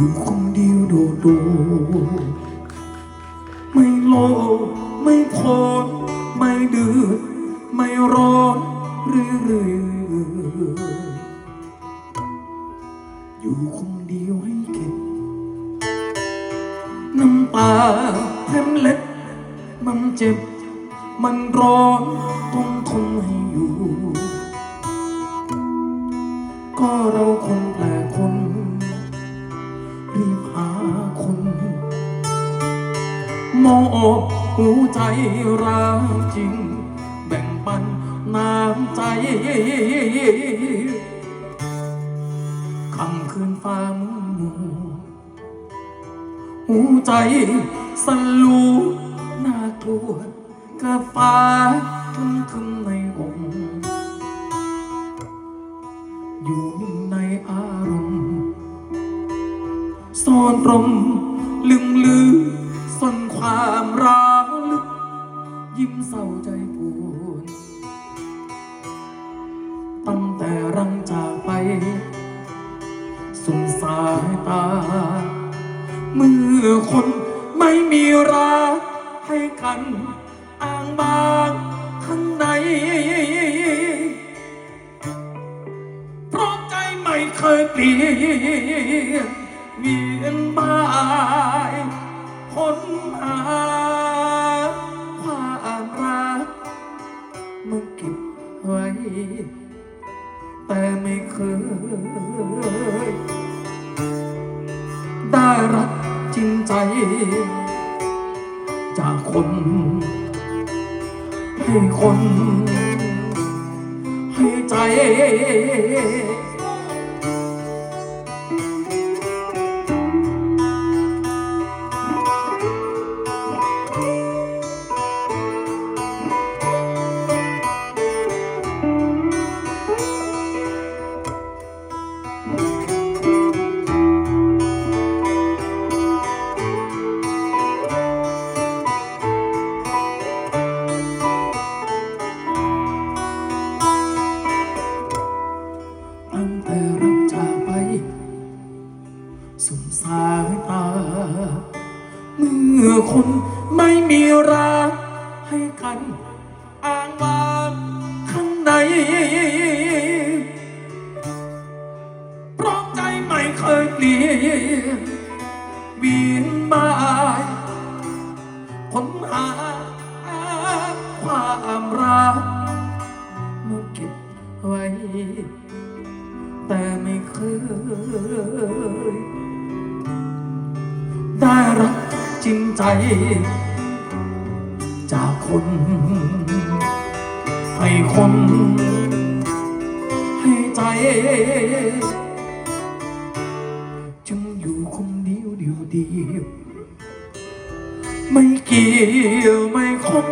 อยู่คนเดียวโดดโดไม่โลภไม่โพนไม่ดื้อไม่ร้อนเรื่อยๆอยู่คนเดียวให้เก็บน้ำตาเพิ่มเล็ดมันเจ็บ มันร้อนต้องทนให้อยู่ ก็เราคนแปล อบหัวใจรักจริง แบ่งปันน้ำใจคำคืนฟ้ามืดหัวใจสลูน่ากลัวกับฟ้าทึมทึมในองค์อยู่ในอารมณ์ซ่อนรมลึงลือ ความร้าวลึก ยิ้มเศร้าใจปวดตั้งแต่รังจากไป สุนสายตา เมื่อคนไม่มีรักให้กันอ้างบางข้างในเพราะใจไม่เคยเปลี่ยนเวียนบาย คนหาความรักมาเก็บไว้ แต่ไม่เคย ได้รักจริงใจ จากคนให้คน ให้ใจ แต่รักจากไป สุนสายตา เมื่อคนไม่มีรักให้กันอ้างว้างข้างในเพราะใจไม่เคยเปลี่ยนวีนมาค้นหาความรักมาเก็บไว้ แต่ไม่เคย ได้รักจริงใจ จากคนให้คน ให้ใจ จึงอยู่คนเดียวเดียวเดียวไม่เกี่ยวไม่คง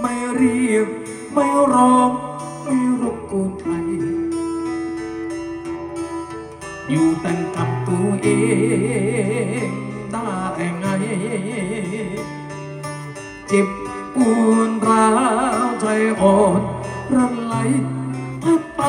ไม่เรียกไม่ร้องไม่ร อยู่แต่กับตัวเองได้ไง เจ็บปวดร้าวใจอ่อนรันไหลพับไป